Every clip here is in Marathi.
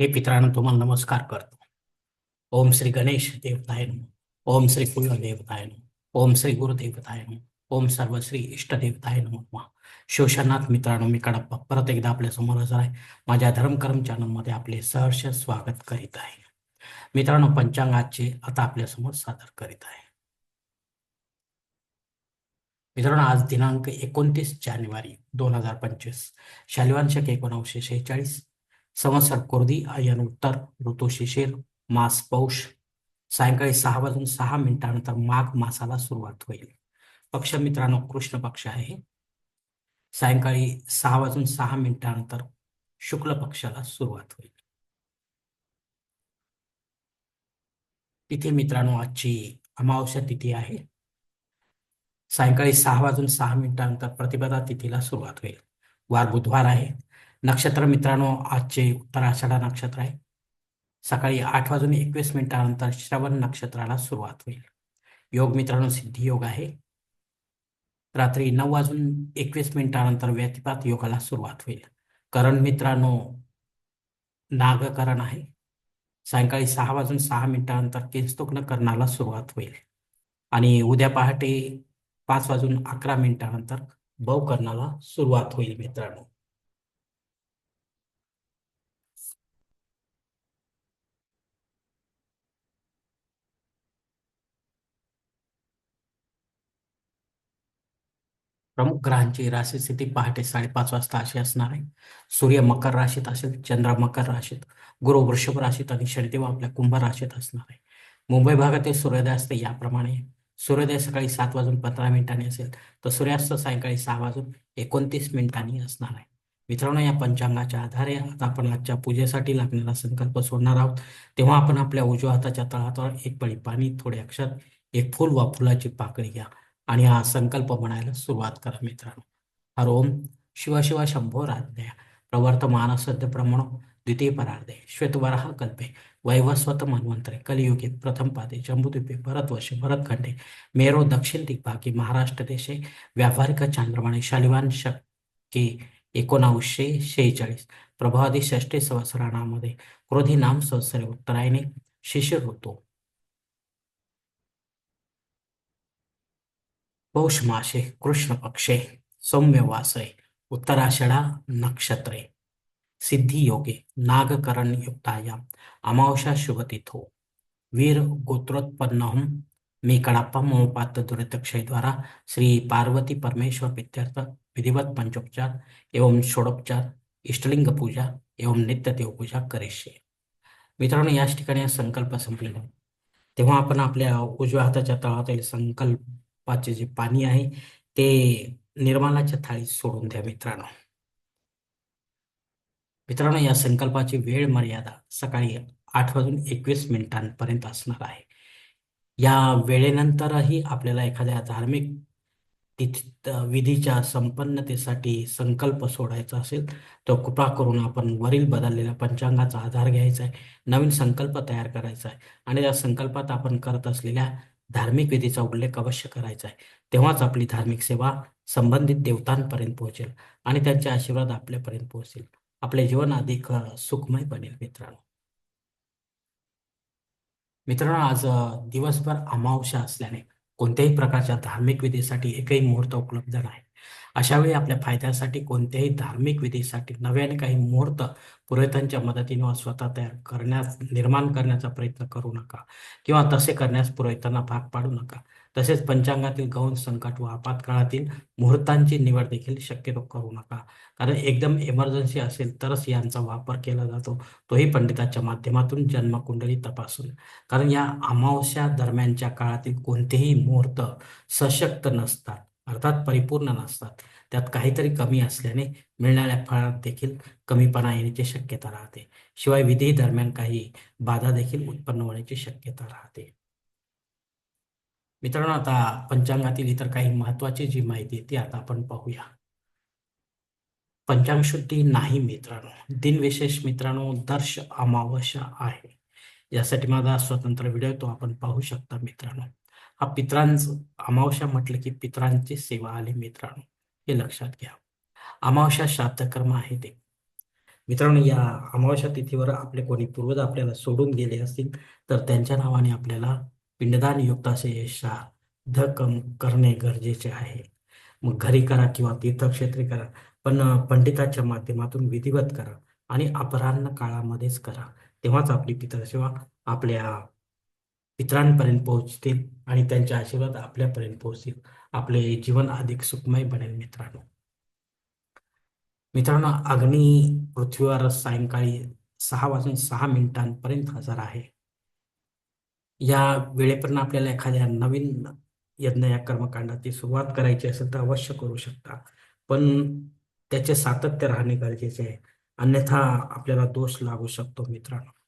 हे पितरांनो तुम्हाला नमस्कार करतो. ओम श्री गणेश देवताय ओम श्री कुल देवताय ओम श्री गुरुदेवताय ओम सर्व श्री इष्ट नमो नमः. मित्रांनो मी कडप्पा परत एकदा आपल्यासमोर हजर आहे. माझ्या धर्मकर्म चॅनलमध्ये आपले सहर्ष स्वागत करीत आहे. मित्रांनो पंचांगाचे आता आपल्यासमोर सादर करीत आहे. मित्रांनो आज दिनांक एकोणतीस जानेवारी दोन हजार पंचवीस. शालिवान शक एकोणावीसशे शेहेचाळीस. संवत्सर कोरदी आयन उत्तर ऋतू शिशिर मास पौष. सायंकाळी सहा वाजून सहा मिनिटानंतर माघ मासाला सुरुवात होईल. पक्ष मित्रांनो कृष्ण पक्ष आहे सायंकाळी सहा वाजून सहा मिनिटानंतर शुक्ल पक्षाला सुरुवात होईल. तिथे मित्रांनो आजची अमावस्या तिथी आहे. सायंकाळी सहा वाजून सहा मिनिटानंतर प्रतिपदा तिथीला सुरुवात होईल. वार बुधवार आहे. नक्षत्र मित्रांनो आजचे उत्तराषाढा नक्षत्र आहे. सकाळी आठ वाजून एकवीस मिनिटानंतर श्रवण नक्षत्राला सुरुवात होईल. योग मित्रांनो सिद्धी योग आहे. रात्री नऊ वाजून एकवीस मिनिटानंतर व्यतिपात योगाला सुरुवात होईल. करण मित्रांनो नागकरण आहे. सायंकाळी सहा वाजून सहा मिनिटानंतर किंस्तुग्न करणाला सुरुवात होईल. आणि उद्या पहाटे पाच वाजून अकरा मिनिटानंतर बव करणाला सुरुवात होईल मित्रांनो. प्रमुख ग्रहांची राशी स्थिती पहाटे साडेपाच वाजता अशी असणार आहे. सूर्य मकर राशीत असेल चंद्र मकर राशीत गुरु वृषभ राशीत आणि शनिदेव आपल्या कुंभ राशीत असणार आहे. मुंबई भागातील सूर्योदय असते याप्रमाणे सूर्योदय सकाळी सात वाजून पंधरा मिनिटांनी असेल तर सूर्यास्त सायंकाळी सहा वाजून एकोणतीस मिनिटांनी असणार आहे. मित्रांनो या पंचांगाच्या आधारे आता आपण आजच्या पूजेसाठी लागणारा संकल्प सोडणार आहोत. तेव्हा आपण आपल्या उजव्या हाताच्या तळहातावर एक पळी पाणी थोडे अक्षर एक फुल वा फुलाची पाकळी घ्या. आणि हा संकल्प म्हणायला सुरुवात करा मित्रांनो. हर ओम शिवशिव शंभो राध्या. प्रवर्तमान सद्य प्रमाण द्वितीय परार्धे. श्वेतवराह कल्पे. वैवस्वत मन्वंतरे. कलियुगे प्रथम पादे. जम्बुद्वीपे भरतवर्षे भरतखंडे मेरो दक्षिण दिग्भागी. महाराष्ट्र देशे. व्यावहारिक चांद्रमाणे शालिवान शके. एकोणावीसशे शेहेचाळीस. प्रभावादी षष्टी सहस्राणामध्ये. क्रोधी नाम संवत्सरे उत्तरायणे. शिशिर ऋतू. पौष मासे कृष्ण पक्षे सौम्य वासरे उत्तराषाढा नक्षत्रे सिद्धी योगे नागकरण युक्तायाम अमावस्या शुभतिथो वीर गोत्रोत्पन्न मी कडाप्पा मोपात दुरितक्षय द्वारा श्री पार्वती परमेश्वर प्रीत्यर्थ विधिवत पंचोपचार, एवं षोडोपचार, इष्टलिंग पूजा, एवं नित्य देव पूजा करेशे मित्रांनो, याच ठिकाणी संकल्प संपलेला तेव्हा आपण आपल्या उजव्या हाताच्या तळातील पाचचे जे पाणी आहे ते निर्माणाच्या थाळीत सोडून द्या मित्रांनो. मित्रांनो या संकल्पाची वेळ मर्यादा सकाळी आठ वाजून एकवीस मिनिटांपर्यंत असणार आहे. या वेळेनंतरही आपल्याला एखाद्या धार्मिक विधीच्या संपन्नतेसाठी संकल्प सोडायचा असेल तर कृपा करून आपण वरील बदललेल्या पंचांगाचा आधार घ्यायचा आहे नवीन संकल्प तयार करायचा आहे. आणि त्या संकल्पात आपण करत असलेल्या धार्मिक विधीचा उल्लेख अवश्य करायचा आहे. तेव्हाच आपली धार्मिक सेवा संबंधित देवतांपर्यंत पोहोचेल आणि त्यांचे आशीर्वाद आपल्यापर्यंत पोहोचेल. आपले जीवन अधिक सुखमय बनेल मित्रांनो. मित्रांनो आज दिवसभर अमावस्या असल्याने कोणत्याही प्रकारच्या धार्मिक विधीसाठी एकही मुहूर्त उपलब्ध नाही. अशावेळी आपल्या फायद्यासाठी कोणत्याही धार्मिक विधीसाठी नव्याने काही मुहूर्त पुरोहितांच्या मदतीने स्वतः तयार करण्यास निर्माण करण्याचा प्रयत्न करू नका. किंवा तसे करण्यास पुरोहितांना भाग पाडू नका. तसेच पंचांगातील गौण संकट व आपातकाळातील मुहूर्तांची निवड देखील शक्यतो करू नका. कारण एकदम इमर्जन्सी असेल तरच यांचा वापर केला जातो. तोही पंडिताच्या माध्यमातून जन्मकुंडली तपासून. कारण या अमावस्या दरम्यानच्या काळातील कोणतेही मुहूर्त सशक्त नसतात. अर्थात परिपूर्ण नसतात. त्यात काहीतरी कमी असल्याने मिळणाऱ्या फळात देखील कमीपणा येण्याची शक्यता राहते. शिवाय विधी दरम्यान काही बाधा देखील उत्पन्न होण्याची शक्यता राहते. मित्रांनो आता पंचांगातील इतर काही महत्वाची जी माहिती ती आता आपण पाहूया. पंचांग शुद्धी नाही मित्रांनो. दिनविशेष मित्रांनो दर्श अमावस्या आहे. यासाठी माझा स्वतंत्र व्हिडिओ तो आपण पाहू शकता मित्रांनो. हा पित्रांचं अमावश्या म्हटलं की पित्रांची सेवा आली मित्रांनो. हे लक्षात घ्या. अमावश्या श्राद्धकर्म आहे ते. मित्रांनो या अमावस्या तिथीवर आपले कोणी पूर्वज आपल्याला सोडून गेले असतील तर त्यांच्या नावाने आपल्याला पिंडदान युक्त असे श्राद्ध कम करणे गरजेचे आहे. मग घरी करा किंवा तीर्थक्षेत्री करा पण पंडिताच्या माध्यमातून विधिवत करा आणि अपराह्न काळामध्येच करा. तेव्हाच आपली पितरसेवा आपल्या इतरांपर्यंत पोहोचतील आणि त्यांचे आशीर्वाद आपल्यापर्यंत पोहोचतील. आपले जीवन अधिक सुखमय बनेल मित्रांनो. मित्रांनो अग्नी पृथ्वीवर सायंकाळी सहा वाजून सहा मिनिटांपर्यंत हजर आहे. या वेळेपर्यंत आपल्याला एखाद्या नवीन यज्ञ या कर्मकांडाची सुरुवात करायची असेल तर अवश्य करू शकता. पण त्याचे सातत्य राहणे गरजेचे आहे. अन्यथा आपल्याला दोष लागू शकतो मित्रांनो.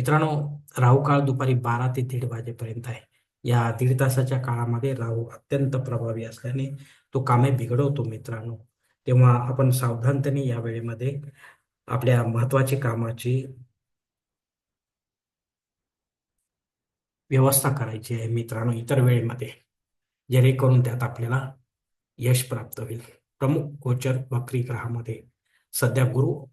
मित्रांनो राहू काळ दुपारी बारा ते दीड वाजेपर्यंत आहे. या दीड तासाच्या काळामध्ये राहू अत्यंत प्रभावी असल्याने तो कामे बिघडवतो मित्रांनो. तेव्हा आपण सावधानतेने या वेळेमध्ये आपल्या महत्वाची कामाची व्यवस्था करायची आहे मित्रांनो इतर वेळेमध्ये. जेणेकरून त्यात आपल्याला यश प्राप्त होईल. प्रमुख गोचर वक्री ग्रहामध्ये सध्या गुरु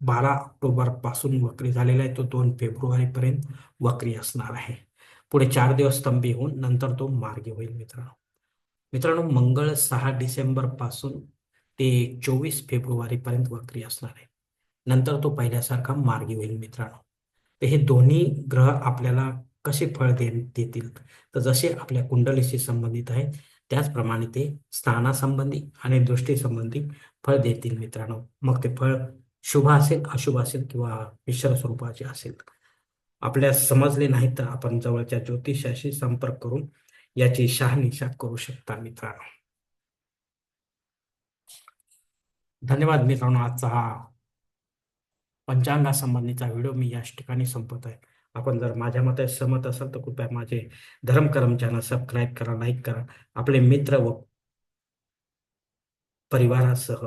बारा ऑक्टोबरपासून वक्री झालेला आहे. तो दोन फेब्रुवारीपर्यंत वक्री असणार आहे. पुढे चार दिवस स्तंभी होऊन नंतर तो मार्गी होईल मित्रांनो. मित्रांनो मंगळ सहा डिसेंबरपासून ते चोवीस फेब्रुवारीपर्यंत वक्री असणार आहे. नंतर तो पहिल्यासारखा मार्गी होईल मित्रांनो. तर हे दोन्ही ग्रह आपल्याला कसे फळ दे देतील? तर जसे आपल्या कुंडलीशी संबंधित आहे त्याचप्रमाणे ते स्थानासंबंधी आणि दृष्टीसंबंधी फळ देतील मित्रांनो. मग ते फळ शुभ असेल अशुभ असेल किंवा मिश्र स्वरूपाचे असेल. आपल्या समजले नाही तर आपण जवळच्या ज्योतिषाशी संपर्क करून याची शहानिशा करू शकता मित्रांनो. धन्यवाद मित्रांनो. आजचा हा पंचांगासंबंधीचा व्हिडिओ मी याच ठिकाणी संपत आहे. आपण जर माझ्या मते सहमत असाल तर कृपया माझे धर्म चॅनल सबस्क्राईब करा लाईक करा. आपले मित्र व परिवारासह